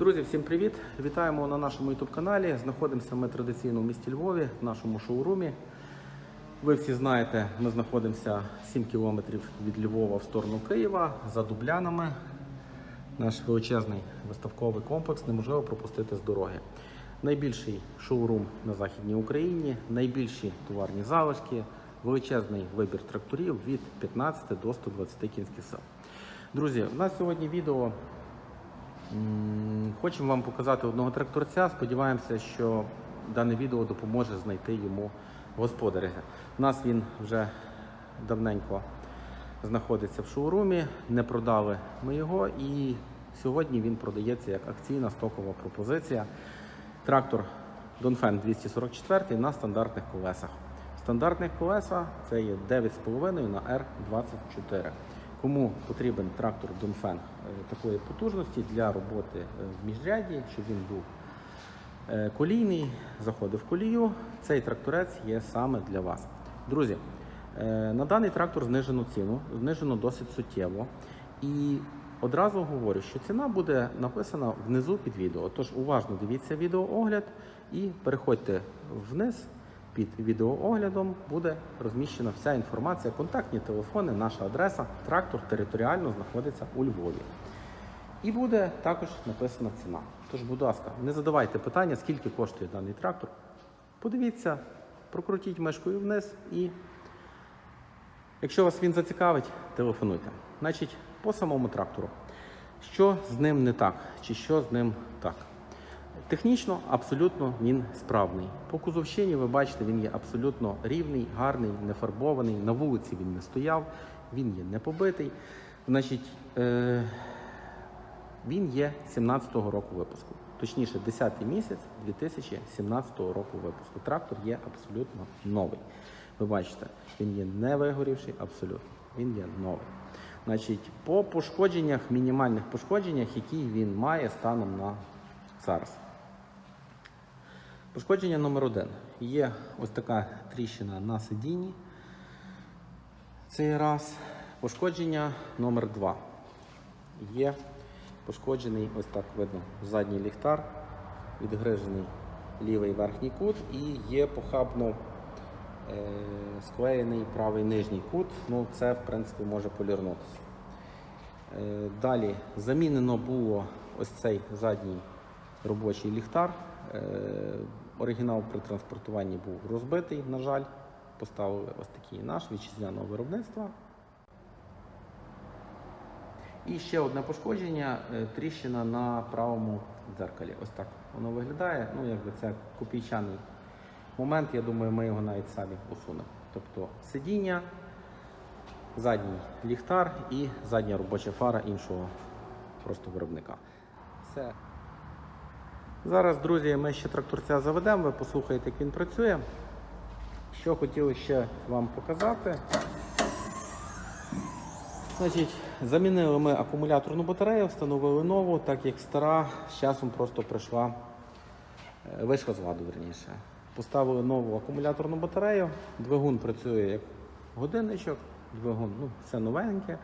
Друзі, всім привіт! Вітаємо на нашому YouTube каналі. Знаходимося ми традиційно в місті Львові, в нашому шоурумі. Ви всі знаєте, ми знаходимося 7 кілометрів від Львова в сторону Києва за Дублянами. Наш величезний виставковий комплекс неможливо пропустити з дороги. Найбільший шоурум на Західній Україні, найбільші товарні залишки, величезний вибір тракторів від 15 до 120 кінських сил. Друзі, у нас сьогодні відео Хочемо вам показати одного тракторця. Сподіваємося, що дане відео допоможе знайти йому господаря. У нас він вже давненько знаходиться в шоурумі, не продали ми його, і сьогодні він продається як акційна стокова пропозиція. Трактор Донфен 244 на стандартних колесах. Стандартних колеса це є 9,5 на R24. Кому потрібен трактор Донфен е, такої потужності для роботи е, в міжряді, щоб він був е, колійний, заходив в колію, цей тракторець є саме для вас. Друзі, на даний трактор знижено ціну, знижено досить суттєво. І одразу говорю, що ціна буде написана внизу під відео. Тож уважно дивіться відеоогляд і переходьте вниз. Під відеооглядом буде розміщена вся інформація, контактні телефони, наша адреса. Трактор територіально знаходиться у Львові. І буде також написана ціна. Тож, будь ласка, не задавайте питання, скільки коштує даний трактор. Подивіться, прокрутіть мишкою вниз і якщо вас він зацікавить, телефонуйте. Значить, по самому трактору. Що з ним не так, чи що з ним так? Технічно абсолютно він справний. По кузовщині ви бачите, він є абсолютно рівний, гарний, не фарбований. На вулиці він не стояв, він є не побитий. Значить, е- він є 17-го року випуску. Точніше, 10-й місяць 2017 року випуску. Трактор є абсолютно новий. Ви бачите, він є не вигорівший, абсолютно. Він є новий. Значить, по пошкодженнях, мінімальних пошкодженнях, які він має станом на зараз. Пошкодження номер один. Є ось така тріщина на сидінні. Цей раз. Пошкодження номер два. Є пошкоджений, ось так видно, задній ліхтар, відгрижений лівий верхній кут і є похабно е, склеєний правий нижній кут. Ну, це, в принципі, може полірнутися. Е, Далі замінено було ось цей задній робочий ліхтар. Е, Оригінал при транспортуванні був розбитий, на жаль. Поставили ось такий наш вітчизняного виробництва. І ще одне пошкодження е, тріщина на правому дзеркалі. Ось так воно виглядає. Ну, якби це копійчаний момент, я думаю, ми його навіть самі усунемо. Тобто сидіння, задній ліхтар і задня робоча фара іншого просто виробника. Все. Зараз, друзі, ми ще тракторця заведемо, ви послухаєте, як він працює. Що хотіли ще вам показати. Значить, замінили ми акумуляторну батарею, встановили нову, так як стара з часом просто прийшла, е, вийшла з ладу, верніше. Поставили нову акумуляторну батарею, двигун працює як годинничок, двигун, ну, все новеньке.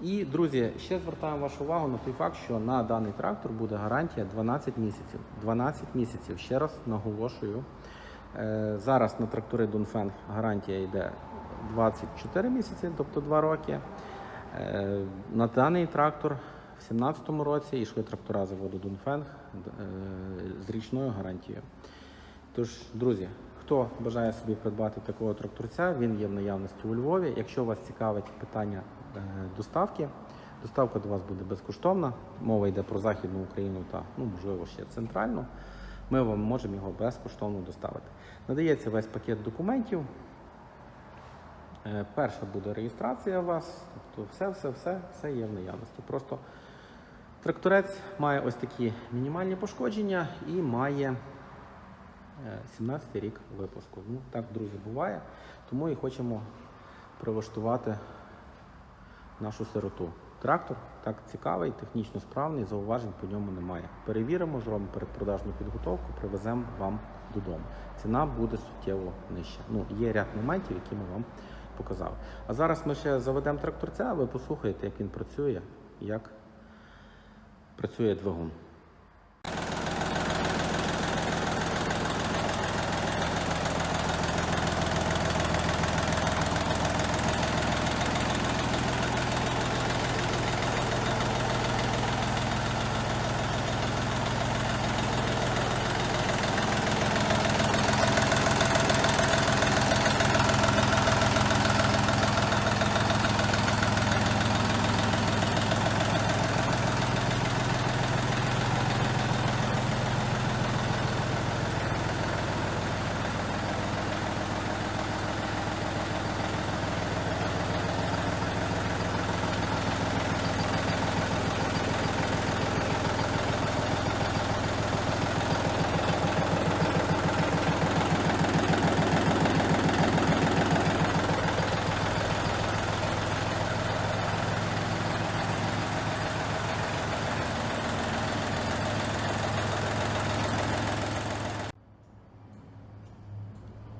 І, друзі, ще звертаємо вашу увагу на той факт, що на даний трактор буде гарантія 12 місяців. 12 місяців, ще раз наголошую. Е, Зараз на трактори Дунфенг гарантія йде 24 місяці, тобто 2 роки. Е, На даний трактор в 2017 році йшли трактора заводу Дунфенг е, з річною гарантією. Тож, друзі, хто бажає собі придбати такого тракторця, він є в наявності у Львові. Якщо вас цікавить питання доставки, доставка до вас буде безкоштовна. Мова йде про Західну Україну та, ну, можливо, ще центральну. Ми вам можемо його безкоштовно доставити. Надається весь пакет документів. Е, Перша буде реєстрація у вас, тобто все, все, є в наявності. Просто тракторець має ось такі мінімальні пошкодження і має 17 рік випуску. Ну, так, друзі, буває. Тому і хочемо прилаштувати нашу сироту. Трактор так цікавий, технічно справний, зауважень по ньому немає. Перевіримо, зробимо передпродажну підготовку, привеземо вам додому. Ціна буде суттєво нижча. Ну, є ряд моментів, які ми вам показали. А зараз ми ще заведемо тракторця, ви послухаєте, як він працює, як працює двигун.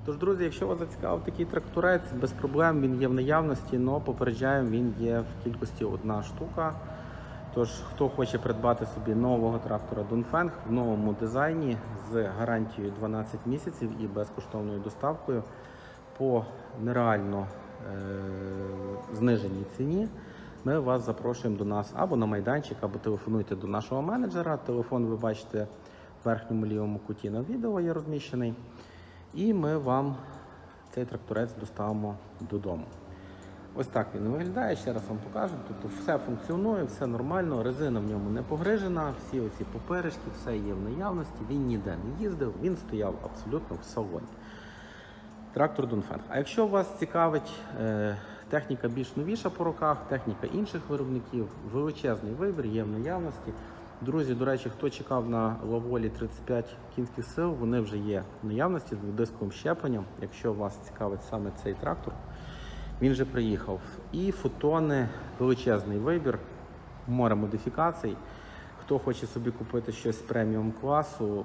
Тож, друзі, якщо вас зацікавив такий тракторець, без проблем він є в наявності, але попереджаємо, він є в кількості одна штука. Тож, хто хоче придбати собі нового трактора Дунфенг в новому дизайні з гарантією 12 місяців і безкоштовною доставкою по нереально е- зниженій ціні, ми вас запрошуємо до нас або на майданчик, або телефонуйте до нашого менеджера. Телефон ви бачите в верхньому лівому куті на відео є розміщений. І ми вам цей тракторець доставимо додому. Ось так він виглядає, ще раз вам покажу. Тобто все функціонує, все нормально, резина в ньому не погрижена, всі оці поперечки, все є в наявності, він ніде не їздив, він стояв абсолютно в салоні. Трактор Дунфенг. А якщо вас цікавить е, техніка більш новіша по роках, техніка інших виробників, величезний вибір є в наявності. Друзі, до речі, хто чекав на Лаволі 35 кінських сил, вони вже є в наявності з дводисковим щепленням. Якщо вас цікавить саме цей трактор, він вже приїхав. І фотони, величезний вибір, море модифікацій. Хто хоче собі купити щось преміум класу,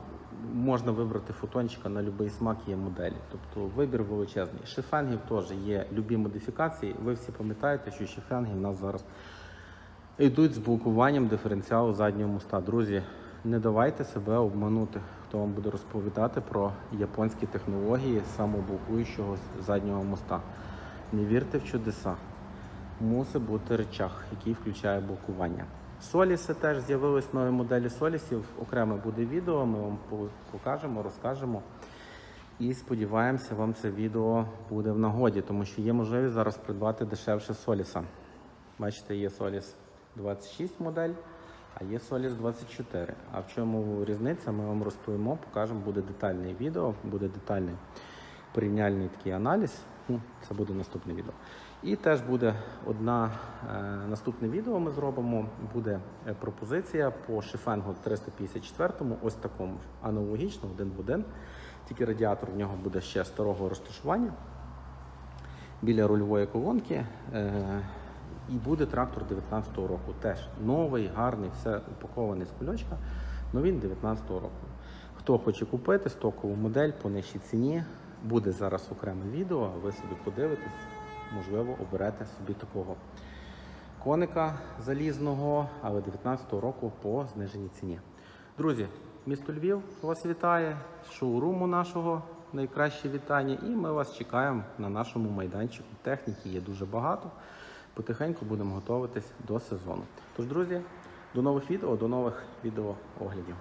можна вибрати фотончика на будь-який смак є моделі. Тобто вибір величезний. Шифенгів теж є любі модифікації. Ви всі пам'ятаєте, що шифенги в нас зараз йдуть з блокуванням диференціалу заднього моста. Друзі, не давайте себе обманути, хто вам буде розповідати про японські технології самоблокуючого заднього моста. Не вірте в чудеса. Мусить бути речах, який включає блокування. Соліси теж з'явились нові моделі солісів. Окреме буде відео, ми вам покажемо, розкажемо. І сподіваємося, вам це відео буде в нагоді, тому що є можливість зараз придбати дешевше соліса. Бачите, є соліс 26 модель, а є соліс 24. А в чому різниця, ми вам розповімо, покажемо, буде детальне відео, буде детальний порівняльний такий аналіз. Ну, Це буде наступне відео. І теж буде одна е, наступне відео. Ми зробимо. Буде е, пропозиція по шифенгу 354-му, ось такому аналогічно, один в один. Тільки радіатор в нього буде ще старого розташування біля рульової колонки. Е, і буде трактор 19-го року. Теж новий, гарний, все упакований з кульочка. але він 19-го року. Хто хоче купити стокову модель по нижчій ціні, буде зараз окреме відео, ви собі подивитесь, можливо, оберете собі такого коника залізного, але 19-го року по зниженій ціні. Друзі, місто Львів вас вітає, шоуруму нашого найкраще вітання, і ми вас чекаємо на нашому майданчику. Техніки є дуже багато. Потихеньку будемо готуватись до сезону. Тож, друзі, до нових відео, до нових відеооглядів.